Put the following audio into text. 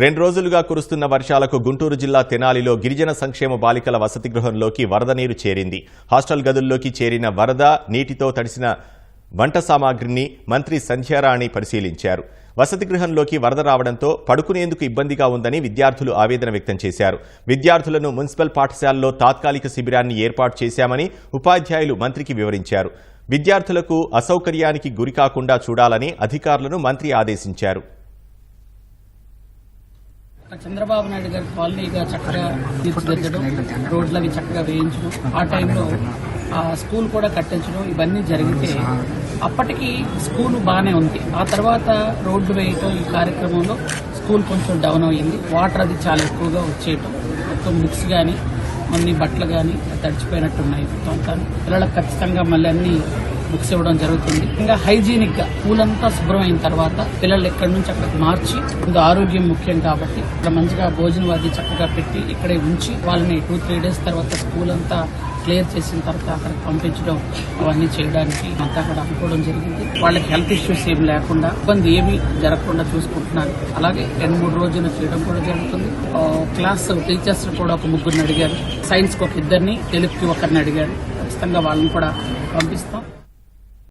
రెండు రోజులుగా కురుస్తున్న వర్షాలకు గుంటూరు జిల్లా తెనాలిలో గిరిజన సంక్షేమ బాలికల వసతి గృహంలోకి వరద నీరు చేరింది. హాస్టల్ గదుల్లోకి చేరిన వరద నీటితో తడిసిన వంట సామాగ్రిని మంత్రి సంధ్యారాణి పరిశీలించారు. వసతి గృహంలోకి వరద రావడంతో పడుకునేందుకు ఇబ్బందిగా ఉందని విద్యార్థులు ఆవేదన వ్యక్తం చేశారు. విద్యార్థులను మున్సిపల్ పాఠశాలలో తాత్కాలిక శిబిరాన్ని ఏర్పాటు చేశామని ఉపాధ్యాయులు మంత్రికి వివరించారు. విద్యార్థులకు అసౌకర్యానికి గురికాకుండా చూడాలని అధికారులను మంత్రి ఆదేశించారు. చంద్రబాబు నాయుడు గారి కాలనీగా చక్కగా తీర్చిదిద్దడం రోడ్లు అవి చక్కగా వేయించడం ఆ టైంలో ఆ స్కూల్ కూడా కట్టించడం ఇవన్నీ జరిగితే అప్పటికి స్కూల్ బాగానే ఉంది. ఆ తర్వాత రోడ్లు వేయటం ఈ కార్యక్రమంలో స్కూల్ కొంచెం డౌన్ అయ్యింది. వాటర్ అది చాలా ఎక్కువగా వచ్చేయటం. మొత్తం మిక్స్ కానీ అన్ని బట్టలు కానీ తడిచిపోయినట్టున్నాయి. మొత్తం పిల్లలకు ఖచ్చితంగా మళ్ళీ అన్నీ బుక్స్ ఇవ్వడం జరుగుతుంది. ఇంకా హైజీనిక్గా పూలంతా శుభ్రమైన తర్వాత పిల్లలు ఎక్కడి నుంచి అక్కడికి మార్చి ఇంకా ఆరోగ్యం ముఖ్యం కాబట్టి ఇక్కడ మంచిగా భోజనం అది చక్కగా పెట్టి ఇక్కడే ఉంచి వాళ్ళని టూ త్రీ డేస్ తర్వాత స్కూల్ అంతా క్లియర్ చేసిన తర్వాత అక్కడికి పంపించడం అవన్నీ చేయడానికి అంతా అక్కడ అనుకోవడం జరిగింది. వాళ్ళకి హెల్త్ ఇష్యూస్ ఏం లేకుండా ఇబ్బంది ఏమి జరగకుండా చూసుకుంటున్నారు. అలాగే రెండు మూడు రోజులు చేయడం కూడా జరుగుతుంది. క్లాస్ టీచర్స్ కూడా ఒక ముగ్గురిని అడిగారు. సైన్స్కి ఒక ఇద్దరిని తెలుగుకి ఒకరిని అడిగారు. ఖచ్చితంగా వాళ్ళని కూడా పంపిస్తాం.